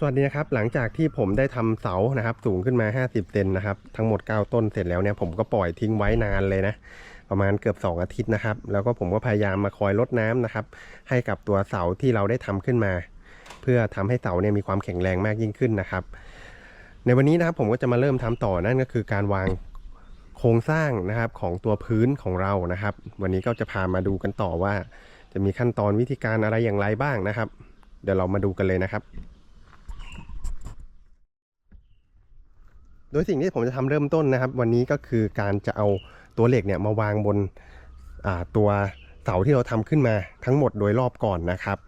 สวัสดีนะครับหลังจากที่ผมได้ทำเสานะครับ สูงขึ้นมา 50เซนนะครับทั้งหมด 9 ต้นเสร็จแล้วเนี่ยผมก็ปล่อยทิ้งไว้นานเลยนะ ประมาณเกือบ 2 อาทิตย์นะครับ แล้วก็ผมก็พยายามมาคอยลดน้ำนะครับ ให้กับตัวเสาที่เราได้ทำขึ้นมา เพื่อทำให้เสาเนี่ยมีความแข็งแรงมากยิ่งขึ้นนะครับ ในวันนี้นะครับผมก็จะมาเริ่มทำต่อนั่นก็คือการวางโครงสร้างนะครับของตัวพื้นของเรานะครับ วันนี้ก็จะพามาดูกันต่อว่า จะมีขั้นตอนวิธีการอะไรอย่างไรบ้างนะครับ เดี๋ยวเรามาดูกันเลยนะครับ โดยสิ่งที่ผมจะทำเริ่มต้นนะครับ วันนี้ก็คือการจะเอาตัวเหล็กเนี่ยมาวางบนตัวเสาที่เราทำขึ้นมาทั้งหมดโดยรอบก่อนนะครับ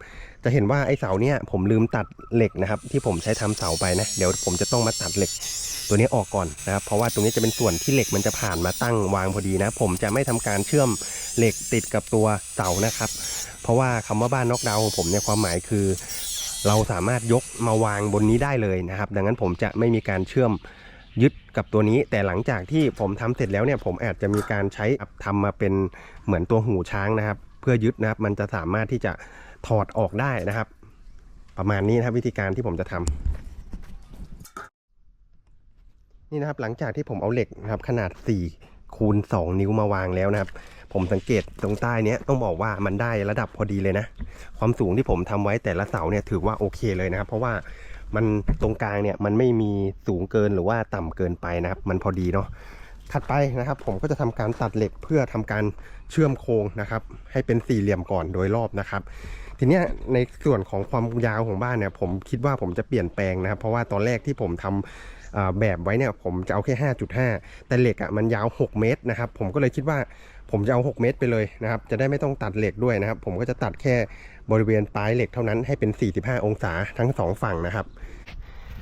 จะเห็นว่าไอ้เสาเนี่ยผมลืมตัดเหล็กนะครับ ที่ผมใช้ทำเสาไปนะเดี๋ยวผมจะต้องมาตัดเหล็กตัวนี้ออกก่อนนะครับ เพราะว่าตรงนี้จะเป็นส่วนที่เหล็กมันจะผ่านมาตั้งวางพอดีนะ ผมจะไม่ทำการเชื่อมเหล็กติดกับตัวเสานะครับ เพราะว่าคำว่าบ้านนอกดาวของผมเนี่ยความหมายคือ เราสามารถยกมาวางบนนี้ได้เลยนะครับ ดังนั้นผมจะไม่มีการเชื่อม ยึดกับตัวนี้ แต่หลังจากที่ผมทำเสร็จแล้วเนี่ยผมอาจจะมีการใช้ทำมาเป็นเหมือนตัวหูช้างนะครับ เพื่อยึดนะครับมันจะสามารถที่จะถอดออกได้นะครับ ประมาณนี้นะครับวิธีการที่ผมจะทำนี่นะครับหลังจากที่ผมเอาเหล็กนะครับขนาด 4 คูณ 2 นิ้วมาวางแล้วนะครับผมสังเกตตรงใต้เนี้ยต้องบอกว่ามันได้ระดับพอดีเลยนะ ความสูงที่ผมทำไว้แต่ละเสาเนี่ยถือว่าโอเคเลยนะครับ เพราะว่า มันตรงกลางเนี่ยมันไม่มีสูงเกินหรือว่าต่ำเกินไปนะครับ มันพอดีเนาะถัดไปนะครับ ผมก็จะทำการตัดเหล็กเพื่อทำการเชื่อมโครงนะครับ ให้เป็นสี่เหลี่ยมก่อนโดยรอบนะครับ ทีนี้ในส่วนของความยาวของบ้านเนี่ย ผมคิดว่าผมจะเปลี่ยนแปลงนะครับ เพราะว่าตอนแรกที่ผมทำอ่าแบบไว้เนี่ยผมจะเอาแค่ 5.5 แต่เหล็กอะ่ะมันยาว 6 เมตรนะครับ ผมก็เลยคิดว่าผมจะเอา 6 เมตรไปเลยนะครับ จะได้ไม่ต้องตัดเหล็กด้วยนะครับ ผมก็จะตัดแค่ บริเวณปลายเหล็กเท่านั้นให้เป็น 45 องศาทั้งสองฝั่งนะครับ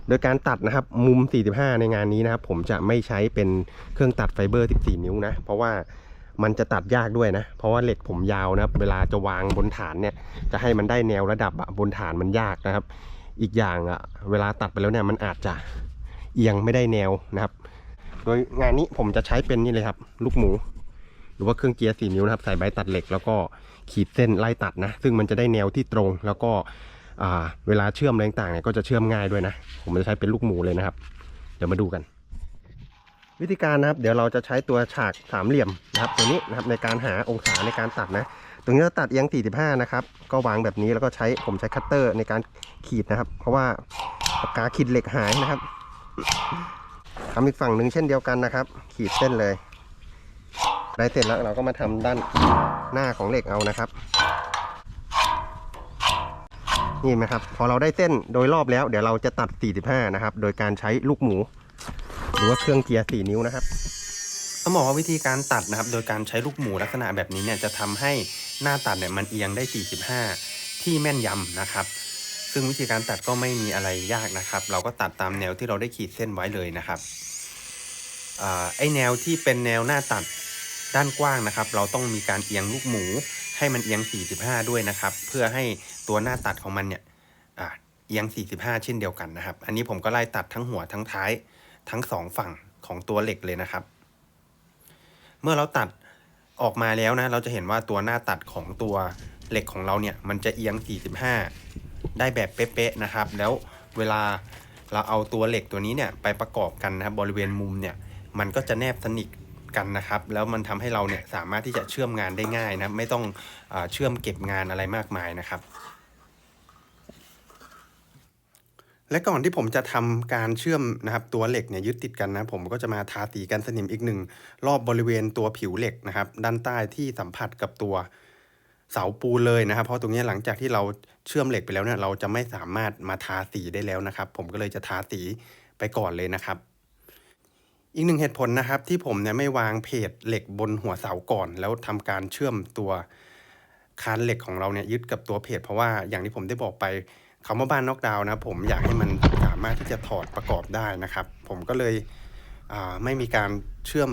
โดยการตัดนะครับมุม 45 ในงานนี้นะครับ ผมจะไม่ใช้เป็นเครื่องตัดไฟเบอร์ 14 นิ้วนะ เพราะว่ามันจะตัดยากด้วยนะ เพราะว่าเหล็กผมยาวนะครับ เวลาจะวางบนฐานเนี่ย จะให้มันได้แนวระดับอะบนฐานมันยากนะครับ อีกอย่างอะเวลาตัดไปแล้วเนี่ยมันอาจจะเอียงไม่ได้แนวนะครับ โดยงานนี้ผมจะใช้เป็นนี่เลยครับ ลูกหมู หรือว่าเครื่องเกียร์สี่นิ้วนะครับใส่ใบตัดเหล็กแล้วก็ขีดเส้นไล่ตัดนะ ซึ่งมันจะได้แนวที่ตรง แล้วก็เวลาเชื่อมอะไรต่างๆเนี่ยก็จะเชื่อมง่ายด้วยนะ ผมจะใช้เป็นลูกหมูเลยนะครับ เดี๋ยวมาดูกัน วิธีการนะครับ เดี๋ยวเราจะใช้ตัวฉากสามเหลี่ยมนะครับตัวนี้นะครับในการหาองศาในการตัดนะตรงนี้เราตัดเอียง 45 นะครับ ก็วางแบบนี้แล้วก็ใช้ผมใช้คัตเตอร์ในการขีดนะครับ เพราะว่าปากกาขีดเหล็กหายนะครับทำอีกฝั่งหนึ่งเช่นเดียวกันนะครับ ขีดเส้นเลย ได้เสร็จแล้วเราก็มาทำด้านหน้าของเหล็กเอานะครับ นี่ไหมครับ พอเราได้เส้นโดยรอบแล้ว เดี๋ยวเราจะตัด 45 นะครับ โดยการใช้ลูกหมู หรือว่าเครื่องเกียร์ 4 นิ้วนะครับต้องบอกว่าวิธีการตัดนะครับ โดยการใช้ลูกหมูลักษณะแบบนี้เนี่ยจะทำให้หน้าตัดเนี่ยมันเอียงได้ 45 ที่แม่นยำนะครับ ซึ่งวิธีการตัดก็ไม่มีอะไรยากนะครับ เราก็ตัดตามแนวที่เราได้ขีดเส้นไว้เลยนะครับอไอแนวที่เป็นแนวหน้าตัด ด้านกว้างนะครับ เราต้องมีการเอียงลูกหมูให้มันเอียง 45 ด้วยนะครับ เพื่อให้ตัวหน้าตัดของมันเนี่ยเอียง 45 เช่นเดียวกันนะครับ อันนี้ผมก็ไล่ตัดทั้งหัวทั้งท้ายทั้งสองฝั่งของตัวเหล็กเลยนะครับ เมื่อเราตัดออกมาแล้วนะ เราจะเห็นว่าตัวหน้าตัดของตัวเหล็กของเราเนี่ย มันจะเอียง 45 ได้แบบเป๊ะๆนะครับ แล้วเวลาเราเอาตัวเหล็กตัวนี้เนี่ยไปประกอบกันนะครับบริเวณมุมเนี่ย มันก็จะแนบสนิท กันนะครับ แล้วมันทำให้เราเนี่ยสามารถที่จะเชื่อมงานได้ง่ายนะไม่ต้องอเชื่อมเก็บงานอะไรมากมายนะครับ และก่อนที่ผมจะทำการเชื่อมนะครับตัวเหล็กเนี่ยยึดติดกันนะ ผมก็จะมาทาสีกันสนิมอีกหนึ่งรอบบริเวณตัวผิวเหล็กนะครับ ด้านใต้ที่สัมผัสกับตัวเสาปูนเลยนะครับ เพราะตรงนี้หลังจากที่เราเชื่อมเหล็กไปแล้วเนี่ยเราจะไม่สามารถมาทาสีได้แล้วนะครับ ผมก็เลยจะทาสีไปก่อนเลยนะครับ อีกหนึ่งเหตุผลนะครับที่ผมเนี่ยไม่วางเพจเหล็กบนหัวเสาก่อน แล้วทำการเชื่อมตัวคานเหล็กของเราเนี่ยยึดกับตัวเพจเพราะว่าอย่างที่ผมได้บอกไปคำว่าบ้านนอกดาวนะ ผมอยากให้มันสามารถที่จะถอดประกอบได้นะครับ ผมก็เลยไม่มีการเชื่อม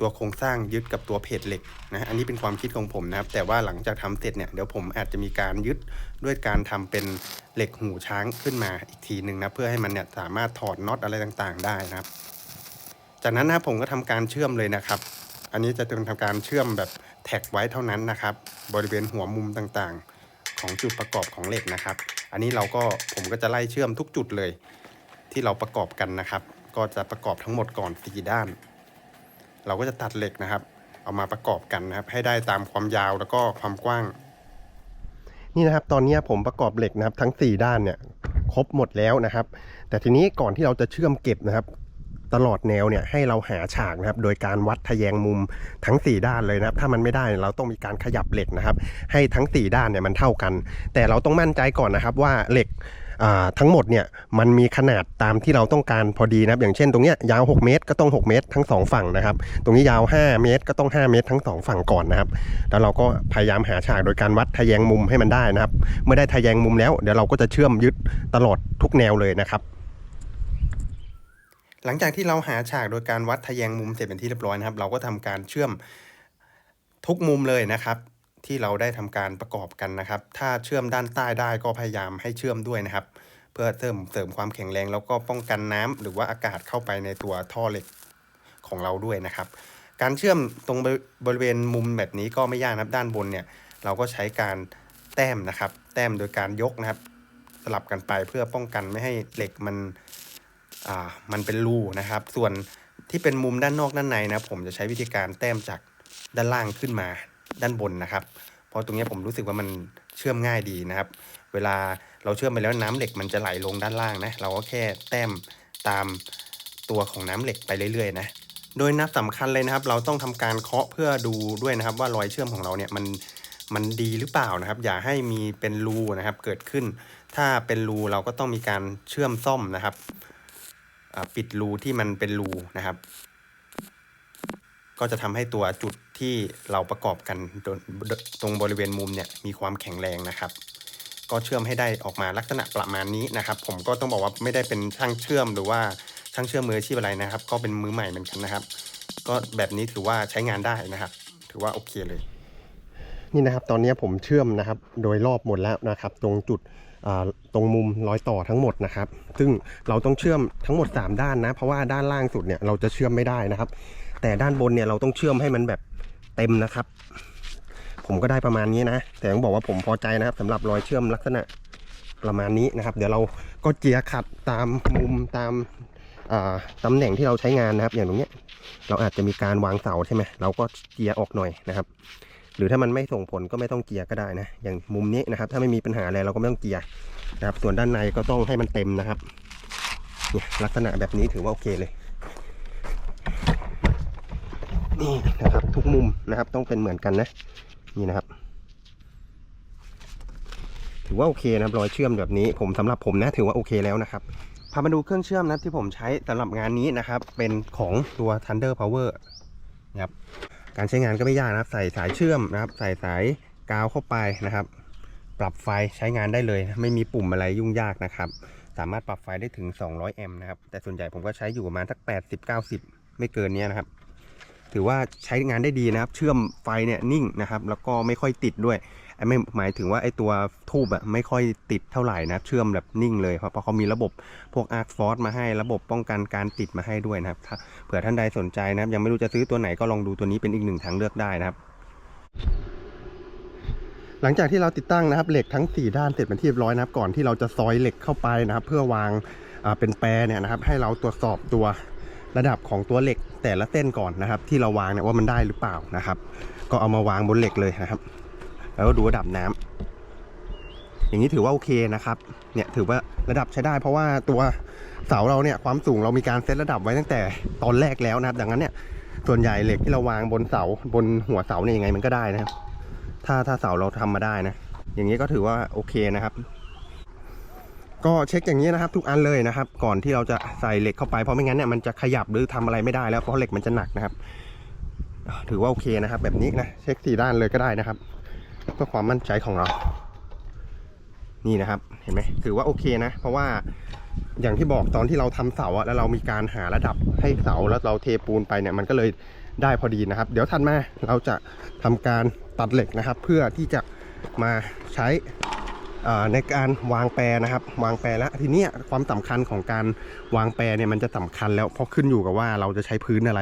ตัวโครงสร้างยึดกับตัวเพจเหล็กนะอันนี้เป็นความคิดของผมนะครับ แต่ว่าหลังจากทำเสร็จเนี่ยเดี๋ยวผมอาจจะมีการยึดด้วยการทำเป็นเหล็กหูช้างขึ้นมาอีกทีหนึ่งนะเพื่อให้มันเนี่ยสามารถถอดน็อตอะไรต่างๆ ได้นะครับ จากนั้นนะครับผมก็ทำการเชื่อมเลยนะครับ อันนี้จะเป็นทำการเชื่อมแบบแท็กไว้เท่านั้นนะครับ บริเวณหัวมุมต่างๆ ของจุดประกอบของเหล็กนะครับ อันนี้เราก็ผมก็จะไล่เชื่อมทุกจุดเลย ที่เราประกอบกันนะครับ ก็จะประกอบทั้งหมดก่อนสี่ด้าน เราก็จะตัดเหล็กนะครับ เอามาประกอบกันนะครับ ให้ได้ตามความยาวแล้วก็ความกว้าง นี่นะครับ ตอนนี้ผมประกอบเหล็กนะครับ ทั้ง 4 ด้านเนี่ยครบหมดแล้วนะครับ แต่ทีนี้ก่อนที่เราจะเชื่อมเก็บนะครับ ตลอดแนวเนี่ยให้เราหาฉากนะครับ โดยการวัดทะแยงมุมทั้ง 4 ด้านเลยนะครับ ถ้ามันไม่ได้เราต้องมีการขยับเหล็กนะครับ ให้ทั้ง 4 ด้านเนี่ยมันเท่ากัน แต่เราต้องมั่นใจก่อนนะครับว่าเหล็กทั้งหมดเนี่ยมันมีขนาดตามที่เราต้องการพอดีนะครับ อย่างเช่นตรงเนี้ยยาว 6 เมตรก็ต้อง 6 เมตรทั้ง 2 ฝั่งนะครับ ตรงนี้ยาว 5 เมตรก็ต้อง 5 เมตรทั้ง 2 ฝั่งก่อนนะครับ แล้วเราก็พยายามหาฉากโดยการวัดทะแยงมุมให้มันได้นะครับ เมื่อได้ทะแยงมุมแล้วเดี๋ยวเราก็จะเชื่อมยึดตลอดทุกแนวเลยนะครับ หลังจากที่เราหาฉากโดยการวัดทะแยงมุมเสร็จเป็นที่เรียบร้อยนะครับ เราก็ทำการเชื่อมทุกมุมเลยนะครับ ที่เราได้ทำการประกอบกันนะครับ ถ้าเชื่อมด้านใต้ได้ก็พยายามให้เชื่อมด้วยนะครับ เพื่อเสริมเสริมความแข็งแรงแล้วก็ป้องกันน้ำหรือว่าอากาศเข้าไปในตัวท่อเหล็กของเราด้วยนะครับ การเชื่อมตรงบริเวณมุมแบบนี้ก็ไม่ยากนะครับด้านบนเนี่ย เราก็ใช้การแต้มนะครับ แต้มโดยการยกนะครับ สลับกันไปเพื่อป้องกันไม่ให้เหล็กมัน อ่ามันเป็นรูนะครับ ส่วนที่เป็นมุมด้านนอกด้านในนะ ผมจะใช้วิธีการแต้มจากด้านล่างขึ้นมาด้านบนนะครับ เพราะตรงนี้ผมรู้สึกว่ามันเชื่อมง่ายดีนะครับ เวลาเราเชื่อมไปแล้วน้ำเหล็กมันจะไหลลงด้านล่างนะ เราก็แค่แต้มตามตัวของน้ำเหล็กไปเรื่อยๆนะโดยนัดสำคัญเลยนะครับ เราต้องทำการเคาะเพื่อดูด้วยนะครับ ว่ารอยเชื่อมของเราเนี่ยมันมันดีหรือเปล่านะครับ อย่าให้มีเป็นรูนะครับเกิดขึ้น ถ้าเป็นรูเราก็ต้องมีการเชื่อมซ่อมนะครับ ปิดรูที่มันเป็นรูนะครับ ก็จะทำให้ตัวจุดที่เราประกอบกันตรงบริเวณมุมเนี่ยมีความแข็งแรงนะครับ ก็เชื่อมให้ได้ออกมาลักษณะประมาณนี้นะครับ ผมก็ต้องบอกว่าไม่ได้เป็นช่างเชื่อมหรือว่าช่างเชื่อมมืออาชีพอะไรนะครับ ก็เป็นมือใหม่เหมือนกันนะครับ ก็แบบนี้ถือว่าใช้งานได้นะครับ ถือว่าโอเคเลย นี่นะครับ ตอนนี้ผมเชื่อมนะครับ โดยรอบหมดแล้วนะครับ ตรงจุด ตรงมุมรอยต่อทั้งหมดนะครับ ซึ่งเราต้องเชื่อมทั้งหมด 3 ด้านนะ เพราะว่าด้านล่างสุดเนี่ยเราจะเชื่อมไม่ได้นะครับ แต่ด้านบนเนี่ยเราต้องเชื่อมให้มันแบบเต็มนะครับ ผมก็ได้ประมาณนี้นะ แต่ต้องบอกว่าผมพอใจนะครับสำหรับรอยเชื่อมลักษณะประมาณนี้นะครับ เดี๋ยวเราก็เจียขัดตามมุมตามาตำแหน่งที่เราใช้งานนะครับ อย่างตรงเนี้ยเราอาจจะมีการวางเสาใช่ไหมเราก็เจียออกหน่อยนะครับ หรือถ้ามันไม่ส่งผลก็ไม่ต้องเจียก็ได้นะ อย่างมุมนี้นะครับ ถ้าไม่มีปัญหาอะไรเราก็ไม่ต้องเจียนะครับ ส่วนด้านในก็ต้องให้มันเต็มนะครับเนี่ยลักษณะแบบนี้ถือว่าโอเคเลย นี่นะครับ ทุกมุมนะครับต้องเป็นเหมือนกันนะ นี่นะครับ ถือว่าโอเคนะครับรอยเชื่อมแบบนี้ ผมสำหรับผมนะ ถือว่าโอเคแล้วนะครับพามาดูเครื่องเชื่อมนะที่ผมใช้สำหรับงานนี้นะครับ เป็นของตัว Thunder Power นะครับ การใช้งานก็ไม่ยากนะครับ ใส่สายเชื่อมนะครับ ใส่สายกาวเข้าไปนะครับ ปรับไฟใช้งานได้เลย ไม่มีปุ่มอะไรยุ่งยากนะครับ สามารถปรับไฟได้ถึง 200 แอมป์นะครับ แต่ส่วนใหญ่ผมก็ใช้อยู่ประมาณสัก 80 90 ไม่เกินนี้นะครับ ถือว่าใช้งานได้ดีนะครับ เชื่อมไฟเนี่ยนิ่งนะครับ แล้วก็ไม่ค่อยติดด้วย ไม่หมายถึงว่าไอ้ตัวทูบอะไม่ค่อยติดเท่าไหร่นะเชื่อมแบบนิ่งเลยครับเพราะเขามีระบบพวก Arc Force มาให้ระบบป้องกันการติดมาให้ด้วยนะครับถ้าเผื่อท่านใดสนใจนะครับ ยังไม่รู้จะซื้อตัวไหนก็ลองดูตัวนี้เป็นอีกหนึ่งทางเลือกได้นะครับหลังจากที่เราติดตั้งนะครับเหล็กทั้ง 4 ด้านเสร็จเป็นที่เรียบร้อยนะครับ ก่อนที่เราจะซอยเหล็กเข้าไปนะครับ เพื่อวางเป็นแปรเนี่ยนะครับ ให้เราตรวจสอบตัวระดับของตัวเหล็กแต่ละเส้นก่อนนะครับ ที่เราวางเนี่ยว่ามันได้หรือเปล่านะครับ ก็เอามาวางบนเหล็กเลยนะครับ แล้วก็ดูระดับน้ำอย่างนี้ถือว่าโอเคนะครับ เนี่ยถือว่าระดับใช้ได้ เพราะว่าตัวเสาเราเนี่ยความสูงเรามีการเซตระดับไว้ตั้งแต่ตอนแรกแล้วนะครับ ดังนั้นเนี่ยส่วนใหญ่เหล็กที่เราวางบนเสาบนหัวเสาเนี่ยยังไงมันก็ได้นะครับ ถ้าถ้าเสาเราทำมาได้นะ อย่างนี้ก็ถือว่าโอเคนะครับ ก็เช็คอย่างนี้นะครับ ทุกอันเลยนะครับ ก่อนที่เราจะใส่เหล็กเข้าไปเพราะไม่งั้นเนี่ยมันจะขยับหรือทำอะไรไม่ได้แล้วเพราะเหล็กมันจะหนักนะครับ ถือว่าโอเคนะครับ แบบนี้นะเช็คสี่ด้านเลยก็ได้นะครับ เพื่อความมั่นใจของเรา นี่นะครับ เห็นไหมถือว่าโอเคนะ เพราะว่าอย่างที่บอกตอนที่เราทำเสาอะแล้วเรามีการหาระดับให้เสาแล้วเราเทปูนไปเนี่ยมันก็เลยได้พอดีนะครับ เดี๋ยวทันมาเราจะทำการตัดเหล็กนะครับ เพื่อที่จะมาใช้ ในการวางแปรนะครับ วางแปรแล้วทีนี้ความสำคัญของการวางแปรเนี่ยมันจะสำคัญแล้วเพราะขึ้นอยู่กับว่าเราจะใช้พื้นอะไร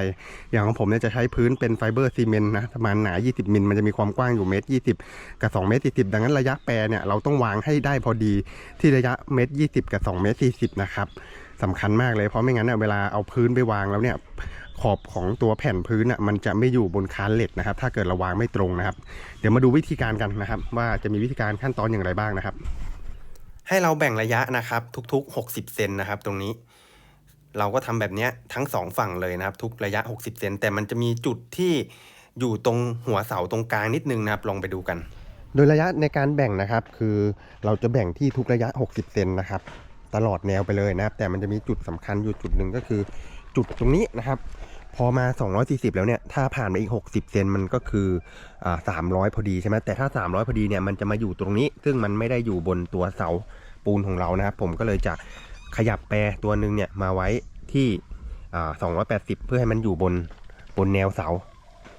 อย่างของผมเนี่ยจะใช้พื้นเป็นไฟเบอร์ซีเมนต์นะประมาณหนา 20 มิลมันจะมีความกว้างอยู่เมตร20กับ2เมตร40ดังนั้นระยะแปรเนี่ยเราต้องวางให้ได้พอดีที่ระยะเมตร20กับ2เมตร40นะครับสำคัญมากเลยเพราะไม่งั้นเนี่ยเวลาเอาพื้นไปวางแล้วเนี่ย อบของตัวแผ่นพื้นอะมันจะไม่อยู่บนคานเหล็กนะครับ ถ้าเกิดเราวางไม่ตรงนะครับ เดี๋ยวมาดูวิธีการกันนะครับ ว่าจะมีวิธีการขั้นตอนอย่างไรบ้างนะครับ ให้เราแบ่งระยะนะครับ ทุก ๆ 60 เซนนะครับ ตรงนี้ เราก็ทำแบบเนี้ยทั้งสองฝั่งเลยนะครับ ทุกระยะ 60 เซนแต่มันจะมีจุดที่อยู่ตรงหัวเสาตรงกลางนิดนึงนะครับ ลองไปดูกัน โดยระยะในการแบ่งนะครับ คือเราจะแบ่งที่ทุกระยะ 60 เซนนะครับ ตลอดแนวไปเลยนะครับ แต่มันจะมีจุดสำคัญอยู่จุดหนึ่งก็คือจุดตรงนี้นะครับ พอมา 240 แล้วเนี่ย ถ้าผ่านมาอีก 60 เซนมันก็คืออ่า300 พอดีใช่ไหมแต่ถ้า 300 พอดีเนี่ย มันจะมาอยู่ตรงนี้ ซึ่งมันไม่ได้อยู่บนตัวเสาปูนของเรานะครับ ผมก็เลยจะขยับแปรตัวหนึ่งเนี่ยมาไว้ที่อ่า280 เพื่อให้มันอยู่บนบนแนวเสา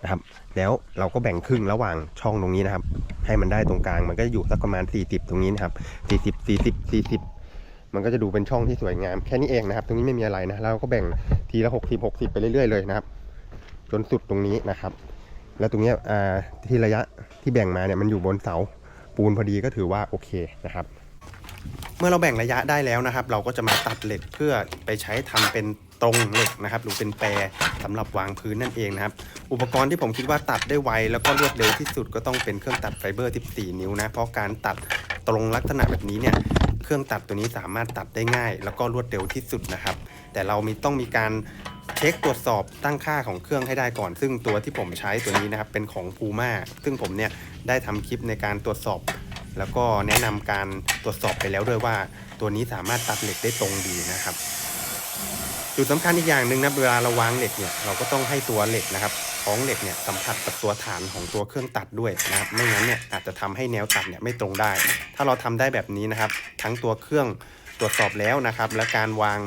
นะครับ แล้วเราก็แบ่งครึ่งระหว่างช่องตรงนี้นะครับ ให้มันได้ตรงกลาง มันก็จะอยู่สักประมาณ 40 ตรงนี้นะครับ 40 40 40 มันก็จะดูเป็นช่องที่สวยงามแค่นี้เองนะครับ ตรงนี้ไม่มีอะไรนะแล้วเราก็แบ่งทีละ 60 60 ไปเรื่อยๆเลยนะครับ จนสุดตรงนี้นะครับ แล้วตรงนี้ที่ระยะที่แบ่งมาเนี่ยมันอยู่บนเสาปูนพอดีก็ถือว่าโอเคนะครับเมื่อเราแบ่งระยะได้แล้วนะครับ เราก็จะมาตัดเหล็กเพื่อไปใช้ทำเป็นตรงเหล็กนะครับ หรือเป็นแปรสำหรับวางพื้นนั่นเองนะครับ อุปกรณ์ที่ผมคิดว่าตัดได้ไวแล้วก็รวดเร็วที่สุดก็ต้องเป็นเครื่องตัดไฟเบอร์ 14 นิ้วนะ เพราะการตัดตรงลักษณะแบบนี้เนี่ย เครื่องตัดตัวนี้สามารถตัดได้ง่าย แล้วก็รวดเร็วที่สุดนะครับ แต่เรามีต้องมีการเช็คตรวจสอบตั้งค่าของเครื่องให้ได้ก่อน ซึ่งตัวที่ผมใช้ตัวนี้นะครับเป็นของ Puma ซึ่งผมเนี่ยได้ทำคลิปในการตรวจสอบ แล้วก็แนะนำการตรวจสอบไปแล้วด้วยว่า ตัวนี้สามารถตัดเหล็กได้ตรงดีนะครับจุดสำคัญอีกอย่างหนึ่งนะเวลาเราวางเหล็กเนี่ยเราก็ต้องให้ตัวเหล็กนะครับ ท้องเหล็กเนี่ยสัมผัสกับตัวฐานของตัวเครื่องตัดด้วยนะครับไม่งั้นเนี่ยอาจจะทำให้แนวตัดเนี่ยไม่ตรงได้ ถ้าเราทำได้แบบนี้นะครับ ทั้งตัวเครื่องตรวจสอบแล้วนะครับ และการวาง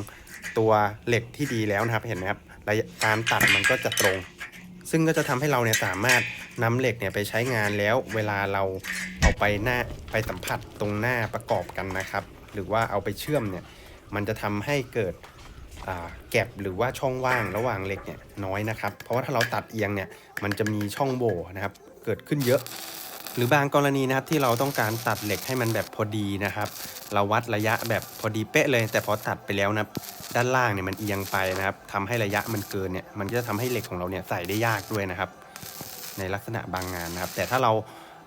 ตัวเหล็กที่ดีแล้วนะครับเห็นไหมครับระยะการตัดมันก็จะตรง ซึ่งก็จะทำให้เราเนี่ยสามารถนำเหล็กเนี่ยไปใช้งานแล้วเวลาเราเอาไปหน้าไปสัมผัสตรงหน้าประกอบกันนะครับ หรือว่าเอาไปเชื่อมเนี่ยมันจะทำให้เกิด แก็บหรือว่าช่องว่างระหว่างเหล็กเนี่ยน้อยนะครับ เพราะว่าถ้าเราตัดเอียงเนี่ยมันจะมีช่องโหว่นะครับเกิดขึ้นเยอะ หรือบางกรณีนะครับที่เราต้องการตัดเหล็กให้มันแบบพอดีนะครับ เราวัดระยะแบบพอดีเป๊ะเลย แต่พอตัดไปแล้วนะครับด้านล่างเนี่ยมันเอียงไปนะครับทำให้ระยะมันเกินเนี่ยมันก็จะทำให้เหล็กของเราเนี่ยใส่ได้ยากด้วยนะครับ ในลักษณะบางงานนะครับ แต่ถ้าเรา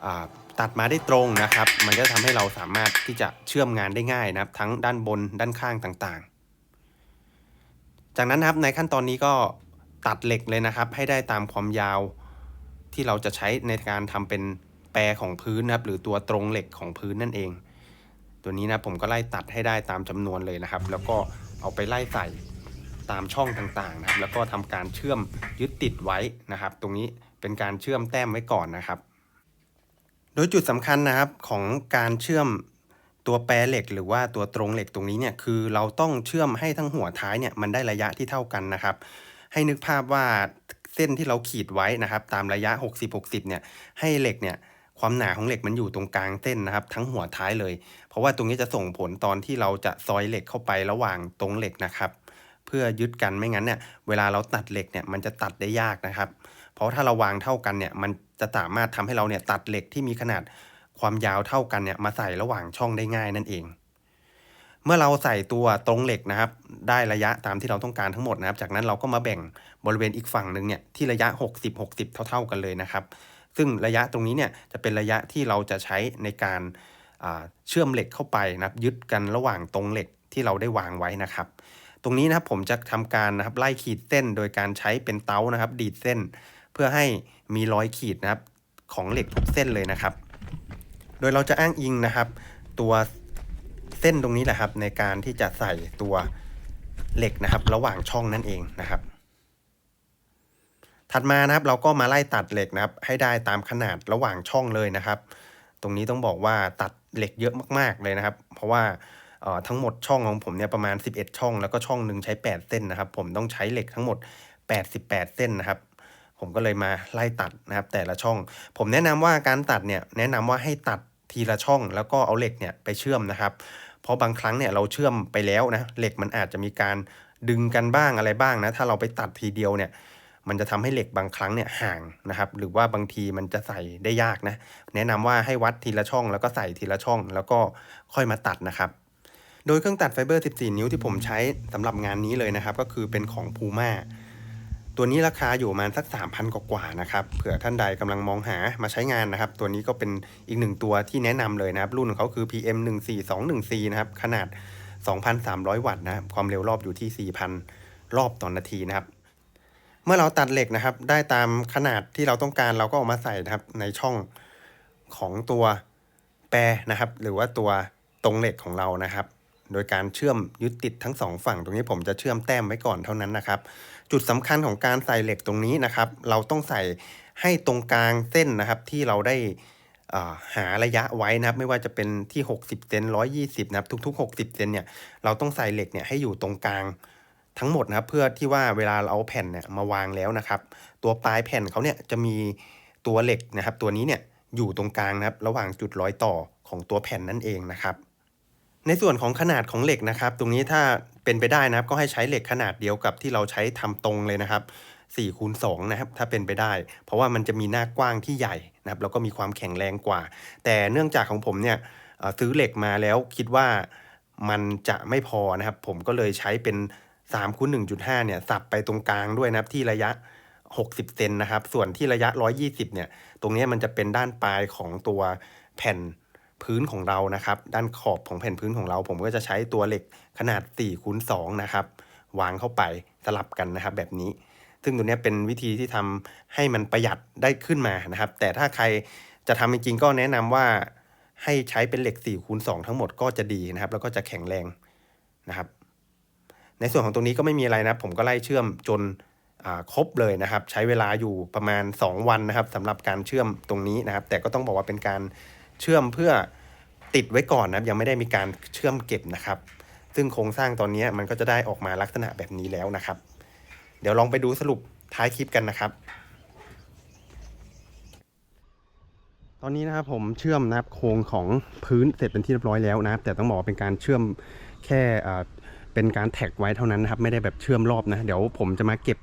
อ่าตัดมาได้ตรงนะครับ มันก็ทำให้เราสามารถที่จะเชื่อมงานได้ง่ายนะครับ ทั้งด้านบนด้านข้างต่างๆ จากนั้นนะครับในขั้นตอนนี้ก็ตัดเหล็กเลยนะครับ ให้ได้ตามความยาวที่เราจะใช้ในการทำเป็นแปรของพื้นนะครับ หรือตัวตรงเหล็กของพื้นนั่นเอง ตัวนี้นะผมก็ไล่ตัดให้ได้ตามจำนวนเลยนะครับ แล้วก็เอาไปไล่ใส่ตามช่องต่างๆนะครับ แล้วก็ทำการเชื่อมยึดติดไว้นะครับ ตรงนี้เป็นการเชื่อมแต้มไว้ก่อนนะครับ โดยจุดสำคัญนะครับของการเชื่อม ตัวแปรเหล็กหรือว่าตัวตรงเหล็กตรงนี้เนี่ยคือเราต้องเชื่อมให้ทั้งหัวท้ายเนี่ยมันได้ระยะที่เท่ากันนะครับ ให้นึกภาพว่าเส้นที่เราขีดไว้นะครับตามระยะ 60 60เนี่ยให้เหล็กเนี่ยความหนาของเหล็กมันอยู่ตรงกลางเส้นนะครับ ทั้งหัวท้ายเลย เพราะว่าตรงนี้จะส่งผลตอนที่เราจะซอยเหล็กเข้าไประหว่างตรงเหล็กนะครับ เพื่อยึดกันไม่งั้นเนี่ยเวลาเราตัดเหล็กเนี่ยมันจะตัดได้ยากนะครับ เพราะถ้าเราวางเท่ากันเนี่ยมันจะสามารถทำให้เราเนี่ยตัดเหล็กที่มีขนาด ความยาวเท่ากันเนี่ยมาใส่ระหว่างช่องได้ง่ายนั่นเอง เมื่อเราใส่ตัวตรงเหล็กนะครับ ได้ระยะตามที่เราต้องการทั้งหมดนะครับ จากนั้นเราก็มาแบ่งบริเวณอีกฝั่งหนึ่งเนี่ยที่ระยะ 60 60 เท่า ๆกันเลยนะครับ ซึ่งระยะตรงนี้เนี่ยจะเป็นระยะที่เราจะใช้ในการาเชื่อมเหล็กเข้าไปนะครับ ยึดกันระหว่างตรงเหล็กที่เราได้วางไว้นะครับ ตรงนี้นะครับผมจะทำการนะครับไล่ขีดเส้นโดยการใช้เป็นเตานะครับ ดีดเส้น เพื่อให้มีรอยขีดนะครับของเหล็กทุกเส้นเลยนะครับ โดยเราจะอ้างอิงนะครับ ตัวเส้นตรงนี้แหละครับ ในการที่จะใส่ตัวเหล็กนะครับ ระหว่างช่องนั่นเองนะครับ ถัดมานะครับเราก็มาไล่ตัดเหล็กนะครับ ให้ได้ตามขนาดระหว่างช่องเลยนะครับ ตรงนี้ต้องบอกว่าตัดเหล็กเยอะมากๆเลยนะครับ เพราะว่าเอ่อทั้งหมดช่องของผมเนี่ยประมาณ 11 ช่อง แล้วก็ช่องหนึ่งใช้ 8 เส้นนะครับ ผมต้องใช้เหล็กทั้งหมด 88 เส้นนะครับ ผมก็เลยมาไล่ตัดนะครับ แต่ละช่อง ผมแนะนำว่าการตัดเนี่ยแนะนำว่าให้ตัด ทีละช่องแล้วก็เอาเหล็กเนี่ยไปเชื่อมนะครับเพราะบางครั้งเนี่ยเราเชื่อมไปแล้วนะเหล็กมันอาจจะมีการดึงกันบ้างอะไรบ้างนะถ้าเราไปตัดทีเดียวเนี่ยมันจะทำให้เหล็กบางครั้งเนี่ยห่างนะครับ หรือว่าบางทีมันจะใส่ได้ยากนะ แนะนำว่าให้วัดทีละช่องแล้วก็ใส่ทีละช่อง แล้วก็ค่อยมาตัดนะครับ โดยเครื่องตัดไฟเบอร์ 14 นิ้วที่ผมใช้สำหรับงานนี้เลยนะครับ ก็คือเป็นของ Puma ตัวนี้ราคาอยู่ประมาณสัก 3,000 กว่าๆนะครับ เผื่อท่านใดกำลังมองหามาใช้งานนะครับ ตัวนี้ก็เป็นอีกหนึ่งตัวที่แนะนำเลยนะครับ รุ่นของเขาคือ PM 14214นะครับ ขนาด 2,300 วัตต์นะครับความเร็วรอบอยู่ที่ 4,000 รอบต่อนนาทีนะครับ เมื่อเราตัดเหล็กนะครับ ได้ตามขนาดที่เราต้องการเราก็เอามาใส่นะครับในช่องของตัวแปรนะครับ หรือว่าตัวตรงเหล็กของเรานะครับ โดยการเชื่อมยึดติดทั้งสองฝั่ง ตรงนี้ผมจะเชื่อมแต้มไว้ก่อนเท่านั้นนะครับ จุดสำคัญของการใส่เหล็กตรงนี้นะครับ เราต้องใส่ให้ตรงกลางเส้นนะครับที่เราได้หาระยะไว้นะครับ ไม่ว่าจะเป็นที่ 60เซน120 นะครับ ทุก ๆ 60เซนเนี่ยเราต้องใส่เหล็กเนี่ยให้อยู่ตรงกลางทั้งหมดนะครับ เพื่อที่ว่าเวลาเราเอาแผ่นเนี่ยมาวางแล้วนะครับ ตัวปลายแผ่นเขาเนี่ยจะมีตัวเหล็กนะครับ ตัวนี้เนี่ยอยู่ตรงกลางนะครับ ระหว่างจุดร้อยต่อของตัวแผ่นนั่นเองนะครับ ในส่วนของขนาดของเหล็กนะครับ ตรงนี้ถ้าเป็นไปได้นะครับ ก็ให้ใช้เหล็กขนาดเดียวกับที่เราใช้ทำตรงเลยนะครับ4คูณ2นะครับถ้าเป็นไปได้ เพราะว่ามันจะมีหน้ากว้างที่ใหญ่นะครับแล้วก็มีความแข็งแรงกว่า แต่เนื่องจากของผมเนี่ยซื้อเหล็กมาแล้วคิดว่ามันจะไม่พอนะครับ ผมก็เลยใช้เป็น3คูณ1.5เนี่ยสับไปตรงกลางด้วยนะครับที่ระยะ 60 เซนนะครับ ส่วนที่ระยะ 120เนี่ยตรงนี้มันจะเป็นด้านปลายของตัวแผ่น พื้นของเรานะครับ ด้านขอบของแผ่นพื้นของเรา ผมก็จะใช้ตัวเหล็กขนาด4คูณ2นะครับวางเข้าไปสลับกันนะครับแบบนี้ ซึ่งตัวนี้เป็นวิธีที่ทำให้มันประหยัดได้ขึ้นมานะครับ แต่ถ้าใครจะทำจริงๆก็แนะนำว่าให้ใช้เป็นเหล็ก4คูณ2ทั้งหมดก็จะดีนะครับ แล้วก็จะแข็งแรงนะครับ ในส่วนของตรงนี้ก็ไม่มีอะไรนะผมก็ไล่เชื่อมจนครบเลยนะครับ ใช้เวลาอยู่ประมาณ 2 วันนะครับสำหรับการเชื่อมตรงนี้นะครับ แต่ก็ต้องบอกว่าเป็นการ เชื่อมเพื่อติดไว้ก่อนนะครับยังไม่ได้มีการเชื่อมเก็บนะครับ ซึ่งโครงสร้างตอนนี้มันก็จะได้ออกมาลักษณะแบบนี้แล้วนะครับ เดี๋ยวลองไปดูสรุปท้ายคลิปกันนะครับ ตอนนี้นะครับผมเชื่อมนะครับโครงของพื้นเสร็จเป็นที่เรียบร้อยแล้วนะครับ แต่ต้องบอกเป็นการเชื่อมแค่เป็นการแท็กไว้เท่านั้นนะครับ ไม่ได้แบบเชื่อมรอบนะ เดี๋ยวผมจะมาเก็บ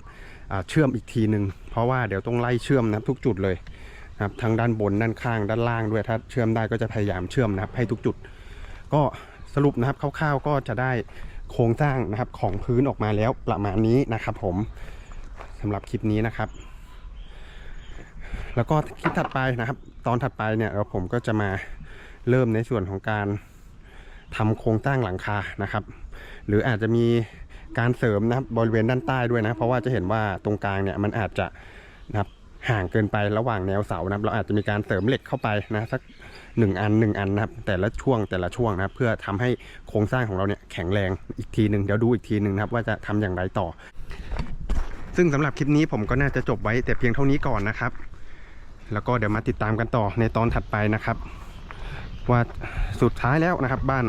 เชื่อมอีกทีหนึ่งเพราะว่าเดี๋ยวต้องไล่เชื่อมนะครับทุกจุดเลย นะครับทั้งด้านบนด้านข้างด้านล่างด้วยถ้าเชื่อมได้ก็จะพยายามเชื่อมนะครับให้ทุกจุด ก็สรุปนะครับคร่าวๆก็จะได้โครงสร้างนะครับของพื้นออกมาแล้วประมาณนี้นะครับ ผมสำหรับคลิปนี้นะครับ แล้วก็คลิปถัดไปนะครับ ตอนถัดไปเนี่ยเราผมก็จะมาเริ่มในส่วนของการทำโครงสร้างหลังคานะครับ หรืออาจจะมีการเสริมนะครับบริเวณด้านใต้ด้วยนะ เพราะว่าจะเห็นว่าตรงกลางเนี่ยมันอาจจะนะครับ ห่างเกินไประหว่างแนวเสานะครับ เราอาจจะมีการเสริมเหล็กเข้าไปนะสักหนึ่งอันหนึ่งอันนะครับ แต่ละช่วงแต่ละช่วงนะครับ เพื่อทำให้โครงสร้างของเราเนี่ยแข็งแรงอีกทีหนึ่งเดี๋ยวดูอีกทีหนึ่งนะครับว่าจะทำอย่างไรต่อ ซึ่งสำหรับคลิปนี้ผมก็น่าจะจบไว้แต่เพียงเท่านี้ก่อนนะครับ แล้วก็เดี๋ยวมาติดตามกันต่อในตอนถัดไปนะครับ ว่าสุดท้ายแล้วนะครับ บ้าน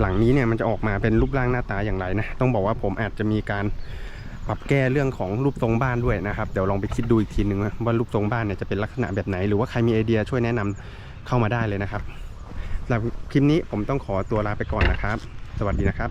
หลังนี้เนี่ยมันจะออกมาเป็นรูปร่างหน้าตาอย่างไรนะต้องบอกว่าผมอาจจะมีการ ปรับแก้เรื่องของรูปทรงบ้านด้วยนะครับ เดี๋ยวลองไปคิดดูอีกทีหนึ่งว่ารูปทรงบ้านเนี่ยจะเป็นลักษณะแบบไหน หรือว่าใครมีไอเดียช่วยแนะนำเข้ามาได้เลยนะครับสำหรับคลิปนี้ผมต้องขอตัวลาไปก่อนนะครับ สวัสดีนะครับ